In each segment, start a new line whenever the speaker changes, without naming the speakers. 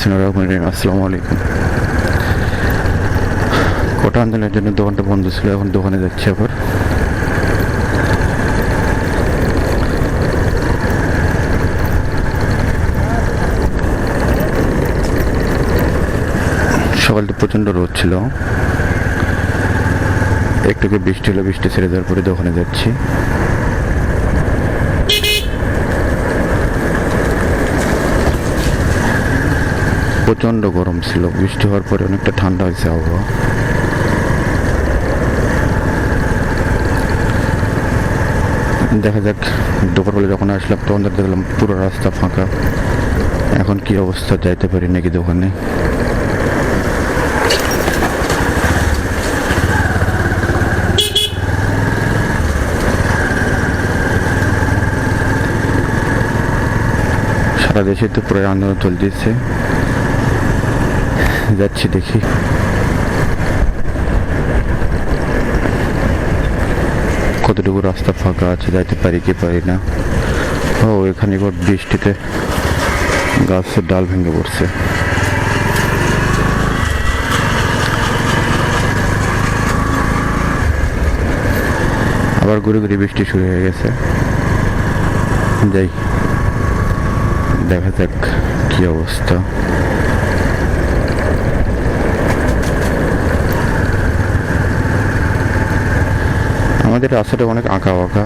আসসালামু আলাইকুম। কোটা আন্দোলনের জন্য দোকানটা বন্ধ ছিল, এখন দোকানে যাচ্ছি আবার। সকালটা প্রচণ্ড রোদ ছিল। একটু একটু বৃষ্টি হলো, বৃষ্টি ছেড়ে দেওয়ার পরে দোকানে যাচ্ছি। প্রচণ্ড গরম ছিল। বৃষ্টি হওয়ার পরে অনেকটা ঠান্ডা হয়েছে আবহাওয়া। দেখা যাক, দুপুরবেলা যখন আসলাম, তখন দেখলাম পুরো রাস্তা ফাঁকা। এখন কি অবস্থা, যাইতে পারি নাকি দোকানে? সারা দেশে তো পুরো আন্দোলন চলতেছে। যাচ্ছি, দেখি। কতটুকু রাস্তা ফাঁকা আছে যাইতে পারি কি পারি না। ও, এখানে এবার বৃষ্টিতে গাছের ডাল ভেঙে পড়ছে। আবার ঘুরে ঘুরে বৃষ্টি শুরু হয়ে গেছে। যাই, দেখা যাক কি অবস্থা। আমাদের রাস্তাটা অনেক আঁকা বাঁকা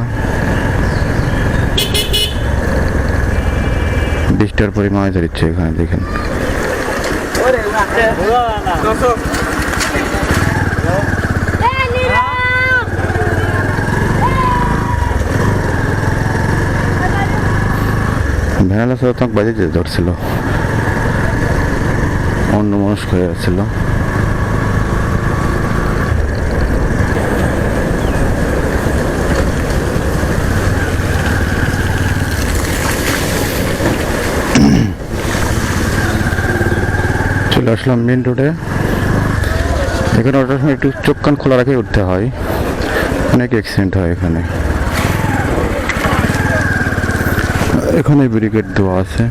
বৃষ্টির পরিমাণে ধরিচ্ছে এখানে, দেখেন। ভ্যানালা সাথে তোমাকে বাজে ধরছিল। অন্য মানুষ হয়ে যাচ্ছিল চলে আসলাম মেন রোডে এখানে ওঠার সময় একটু চোখ কান খোলা রাখে উঠতে হয়। অনেক অ্যাক্সিডেন্ট হয় এখানে। এখানে ব্যারিকেড দেওয়া আছে।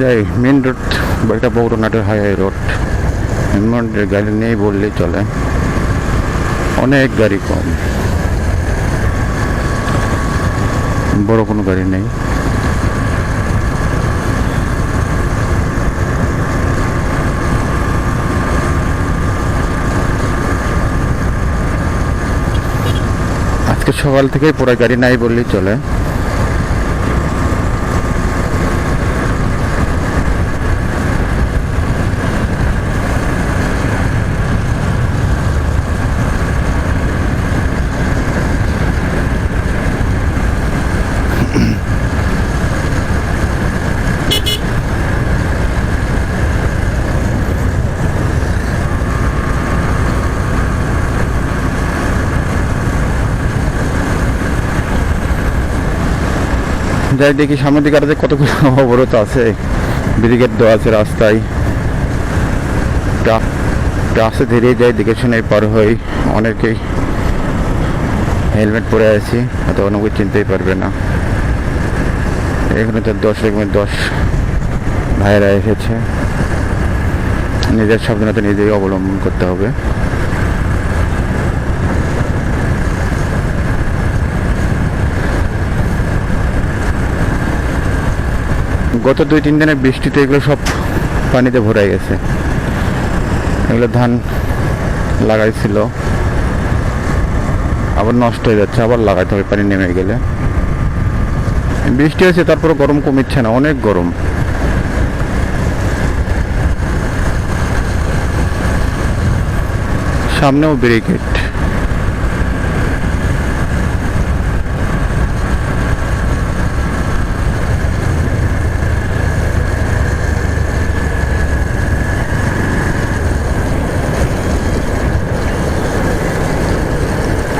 যাই মেন রোড একটা বড় নাটের হাইওয়ে রোড গাড়ি নেই বললেই চলে। অনেক গাড়ি কম। বড় কোনো গাড়ি নেই। আজকে সকাল থেকেই পুরো গাড়ি নাই বললেই চলে। যাই দেখি সামনের দিকে আরও কতগুলো অবরোধ আছে। ব্রিগেড দেওয়া আছে রাস্তায়। রাস্তা ধীরে যাই দেখে শুনে পার হই। অনেকেই হেলমেট পরে আছি, হয়তো অনেকে চিনতেই পারবে না। এখানে তো দশ রকমের দশ ভাইয়েরা এসেছে। নিজের সাবধানতা নিজেই অবলম্বন করতে হবে। গত দুই, তিন দিনের বৃষ্টিতে এগুলো সব পানিতে ভরাই গেছে। এগুলো ধান লাগাইছিল। আবার নষ্ট হয়ে যাচ্ছে, আবার লাগাইতে হবে, পানি নেমে গেলে। বৃষ্টি হয়েছে তারপরে গরম কমিচ্ছে না, অনেক গরম। সামনেও ব্যারিকেড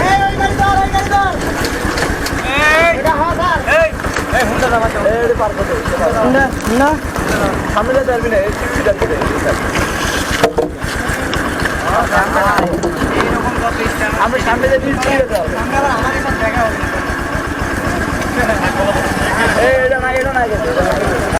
এই ওই গাড়ি ধর ওই গাড়ি ধর এটা হ্যাঁ স্যার
এই এই হুন্ডা নামা চাও এই পার করতে
না না
সামনে যাবি না আমরা সামনে যে বীজ দিয়ে দাও এই এটা না এটা না